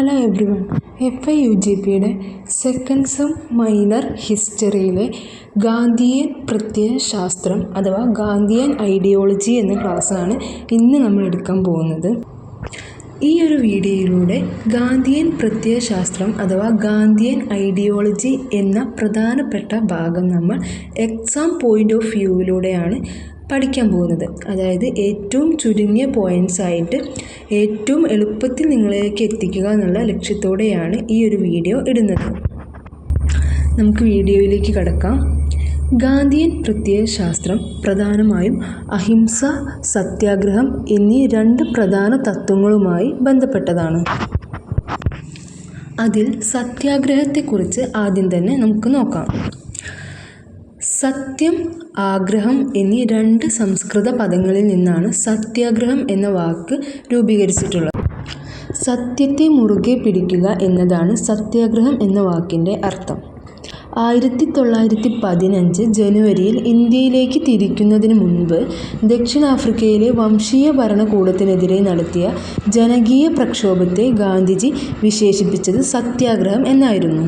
Hello everyone F I U G പിയുടെ second sem minor ഹിസ്റ്ററിയിലെ ഗാന്ധിയൻ പ്രത്യയശാസ്ത്രം അഥവാ ഗാന്ധിയൻ ഐഡിയോളജി എന്ന ക്ലാസ്സാണ് ഇന്ന് നമ്മൾ എടുക്കാൻ പോകുന്നത്. ഈ ഒരു വീഡിയോയിലൂടെ ഗാന്ധിയൻ പ്രത്യയശാസ്ത്രം അഥവാ ഗാന്ധിയൻ ഐഡിയോളജി എന്ന പ്രധാനപ്പെട്ട ഭാഗം നമ്മൾ എക്സാം പോയിന്റ് ഓഫ് വ്യൂവിലൂടെയാണ് പഠിക്കാൻ പോകുന്നത്. അതായത് ഏറ്റവും ചുരുങ്ങിയ പോയിന്റ്സ് ആയിട്ട് ഏറ്റവും എളുപ്പത്തിൽ നിങ്ങളിലേക്ക് എത്തിക്കുക എന്നുള്ള ലക്ഷ്യത്തോടെയാണ് ഈ ഒരു വീഡിയോ ഇടുന്നത്. നമുക്ക് വീഡിയോയിലേക്ക് കടക്കാം. ഗാന്ധിയൻ പ്രത്യയശാസ്ത്രം പ്രധാനമായും അഹിംസ സത്യാഗ്രഹം എന്നീ രണ്ട് പ്രധാന തത്വങ്ങളുമായി ബന്ധപ്പെട്ടതാണ്. അതിൽ സത്യാഗ്രഹത്തെക്കുറിച്ച് ആദ്യം തന്നെ നമുക്ക് നോക്കാം. സത്യം ആഗ്രഹം എന്നീ രണ്ട് സംസ്കൃത പദങ്ങളിൽ നിന്നാണ് സത്യാഗ്രഹം എന്ന വാക്ക് രൂപീകരിച്ചിട്ടുള്ളത്. സത്യത്തെ മുറുകെ പിടിക്കുക എന്നതാണ് സത്യാഗ്രഹം എന്ന വാക്കിന്റെ അർത്ഥം. ആയിരത്തി തൊള്ളായിരത്തി പതിനഞ്ച് ജനുവരിയിൽ ഇന്ത്യയിലേക്ക് തിരിക്കുന്നതിന് മുൻപ് ദക്ഷിണാഫ്രിക്കയിലെ വംശീയ ഭരണകൂടത്തിനെതിരെ നടത്തിയ ജനകീയ പ്രക്ഷോഭത്തെ ഗാന്ധിജി വിശേഷിപ്പിച്ചത് സത്യാഗ്രഹം എന്നായിരുന്നു.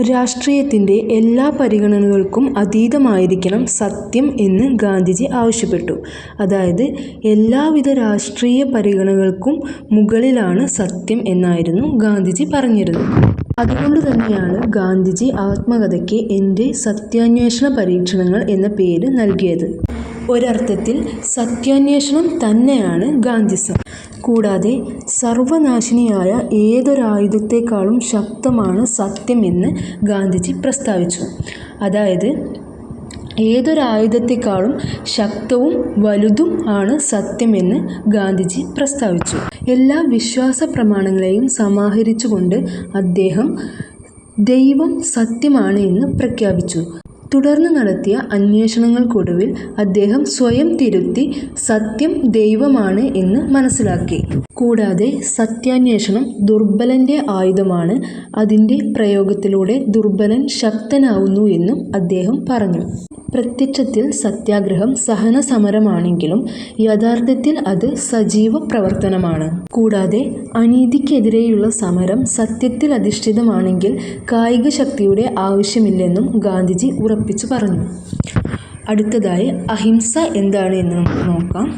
രാഷ്ട്രീയത്തിന്റെ എല്ലാ പരിഗണനകൾക്കും അതീതമായിരിക്കണം സത്യം എന്ന് ഗാന്ധിജി ആവശ്യപ്പെട്ടു. അതായത് എല്ലാവിധ രാഷ്ട്രീയ പരിഗണനകൾക്കും മുകളിലാണ് സത്യം എന്നായിരുന്നു ഗാന്ധിജി പറഞ്ഞിരുന്നത്. അതുകൊണ്ട് തന്നെയാണ് ഗാന്ധിജി ആത്മകഥയ്ക്ക് എന്റെ സത്യാന്വേഷണ പരീക്ഷണങ്ങൾ എന്ന പേര് നൽകിയത്. ഒരർത്ഥത്തിൽ സത്യാന്വേഷണം തന്നെയാണ് ഗാന്ധിസം കൂടാതെ സർവനാശിനിയായ ഏതൊരായുധത്തെക്കാളും ശക്തമാണ് സത്യമെന്ന് ഗാന്ധിജി പ്രസ്താവിച്ചു. അതായത് ഏതൊരായുധത്തെക്കാളും ശക്തവും വലുതും ആണ് സത്യമെന്ന് ഗാന്ധിജി പ്രസ്താവിച്ചു. എല്ലാ വിശ്വാസ പ്രമാണങ്ങളെയും സമാഹരിച്ചുകൊണ്ട് അദ്ദേഹം ദൈവം സത്യമാണ് എന്ന് പ്രഖ്യാപിച്ചു. തുടർന്ന് നടത്തിയ അന്വേഷണങ്ങൾക്കൊടുവിൽ അദ്ദേഹം സ്വയം തിരുത്തി സത്യം ദൈവമാണ് എന്ന് മനസ്സിലാക്കി. കൂടാതെ സത്യാന്വേഷണം ദുർബലന്റെ ആയുധമാണ്. അതിന്റെ പ്രയോഗത്തിലൂടെ ദുർബലൻ ശക്തനാവുന്നു എന്നും അദ്ദേഹം പറഞ്ഞു. പ്രത്യക്ഷത്തിൽ സത്യാഗ്രഹം സഹന സമരമാണെങ്കിലും യഥാർത്ഥത്തിൽ അത് സജീവ പ്രവർത്തനമാണ് കൂടാതെ അനീതിക്കെതിരെയുള്ള സമരം സത്യത്തിൽ അധിഷ്ഠിതമാണെങ്കിൽ കായിക ശക്തിയുടെ ആവശ്യമില്ലെന്നും ഗാന്ധിജി ഉറപ്പിച്ചു പറഞ്ഞു. അടുത്തതായി അഹിംസ എന്താണ് എന്ന് നമുക്ക് നോക്കാം.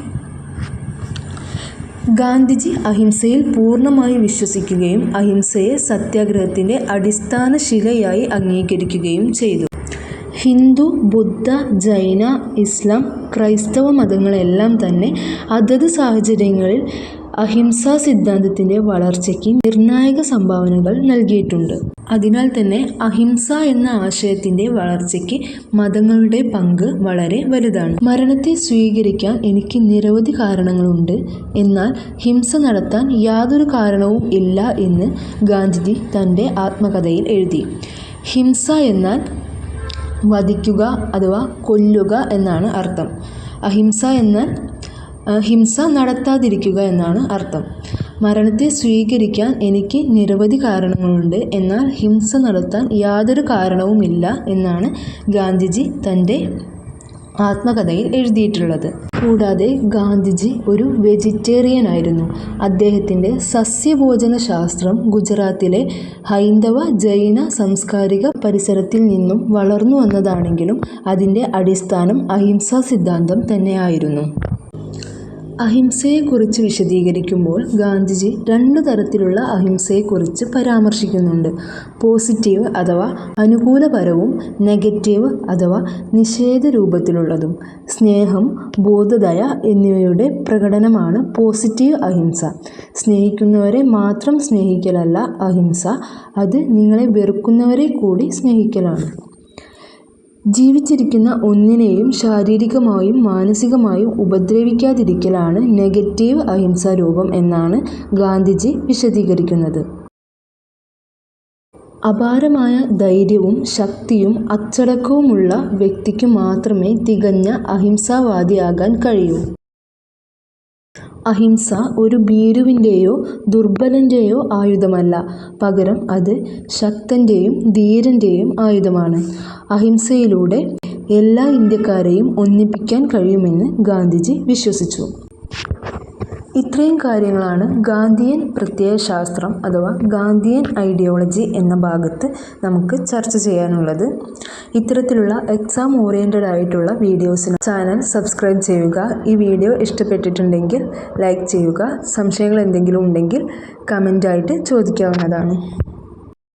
ഗാന്ധിജി അഹിംസയിൽ പൂർണമായി വിശ്വസിക്കുകയും അഹിംസയെ സത്യാഗ്രഹത്തിന്റെ അടിസ്ഥാന ശിലയായി അംഗീകരിക്കുകയും ചെയ്തു. ഹിന്ദു ബുദ്ധ ജൈന ഇസ്ലാം ക്രൈസ്തവ മതങ്ങളെല്ലാം തന്നെ അതത് സാഹചര്യങ്ങളിൽ അഹിംസാ സിദ്ധാന്തത്തിന്റെ വളർച്ചയ്ക്ക് നിർണായക സംഭാവനകൾ നൽകിയിട്ടുണ്ട്. അതിനാൽ തന്നെ അഹിംസ എന്ന ആശയത്തിന്റെ വളർച്ചയ്ക്ക് മതങ്ങളുടെ പങ്ക് വളരെ വലുതാണ്. മരണത്തെ സ്വീകരിക്കാൻ എനിക്ക് നിരവധി കാരണങ്ങളുണ്ട്. എന്നാൽ ഹിംസ നടത്താൻ യാതൊരു കാരണവും ഇല്ല എന്ന് ഗാന്ധിജി തന്റെ ആത്മകഥയിൽ എഴുതി. ഹിംസ എന്നാൽ വധിക്കുക അഥവാ കൊല്ലുക എന്നാണ് അർത്ഥം. അഹിംസ എന്നാൽ ഹിംസ നടത്താതിരിക്കുക എന്നാണ് അർത്ഥം. മരണത്തെ സ്വീകരിക്കാൻ എനിക്ക് നിരവധി കാരണങ്ങളുണ്ട്. എന്നാൽ ഹിംസ നടത്താൻ യാതൊരു കാരണവുമില്ല എന്നാണ് ഗാന്ധിജി തന്റെ ആത്മകഥയിൽ എഴുതിയിട്ടുള്ളത്. കൂടാതെ ഗാന്ധിജി ഒരു വെജിറ്റേറിയൻ ആയിരുന്നു അദ്ദേഹത്തിന്റെ സസ്യഭോജന ശാസ്ത്രം ഗുജറാത്തിലെ ഹൈന്ദവ ജൈന സാംസ്കാരിക പരിസരത്തിൽ നിന്നും വളർന്നു വന്നതാണെങ്കിലും അതിന്റെ അടിസ്ഥാനം അഹിംസാ സിദ്ധാന്തം തന്നെയായിരുന്നു. അഹിംസയെക്കുറിച്ച് വിശദീകരിക്കുമ്പോൾ ഗാന്ധിജി രണ്ടു തരത്തിലുള്ള അഹിംസയെക്കുറിച്ച് പരാമർശിക്കുന്നുണ്ട്. പോസിറ്റീവ് അഥവാ അനുകൂലപരവും നെഗറ്റീവ് അഥവാ നിഷേധ രൂപത്തിലുള്ളതും സ്നേഹം ബോധദയ എന്നിവയുടെ പ്രകടനമാണ് പോസിറ്റീവ് അഹിംസ. സ്നേഹിക്കുന്നവരെ മാത്രം സ്നേഹിക്കലല്ല അഹിംസ അത് നിങ്ങളെ വെറുക്കുന്നവരെ കൂടി സ്നേഹിക്കലാണ്. ജീവിച്ചിരിക്കുന്ന ഒന്നിനെയും ശാരീരികമായും മാനസികമായും ഉപദ്രവിക്കാതിരിക്കലാണ് നെഗറ്റീവ് അഹിംസാ രൂപം എന്നാണ് ഗാന്ധിജി വിശദീകരിക്കുന്നത്. അപാരമായ ധൈര്യവും ശക്തിയും അച്ചടക്കവുമുള്ള വ്യക്തിക്ക് മാത്രമേ തികഞ്ഞ അഹിംസാവാദിയാകാൻ കഴിയൂ. അഹിംസ ഒരു ഭീരുവിന്റെയോ ദുർബലന്റെയോ ആയുധമല്ല. പകരം അത് ശക്തന്റെയും ധീരന്റെയും ആയുധമാണ്. അഹിംസയിലൂടെ എല്ലാ ഇന്ത്യക്കാരെയും ഒന്നിപ്പിക്കാൻ കഴിയുമെന്ന് ഗാന്ധിജി വിശ്വസിച്ചു. ഇത്രയും കാര്യങ്ങളാണ് ഗാന്ധിയൻ പ്രത്യയശാസ്ത്രം അഥവാ ഗാന്ധിയൻ ഐഡിയോളജി എന്ന ഭാഗത്ത് നമുക്ക് ചർച്ച ചെയ്യാനുള്ളത്. ഇത്തരത്തിലുള്ള എക്സാം ഓറിയന്റഡ് ആയിട്ടുള്ള വീഡിയോസിന് ചാനൽ സബ്സ്ക്രൈബ് ചെയ്യുക. ഈ വീഡിയോ ഇഷ്ടപ്പെട്ടിട്ടുണ്ടെങ്കിൽ ലൈക്ക് ചെയ്യുക. സംശയങ്ങൾ എന്തെങ്കിലും ഉണ്ടെങ്കിൽ കമന്റായിട്ട് ചോദിക്കാവുന്നതാണ്.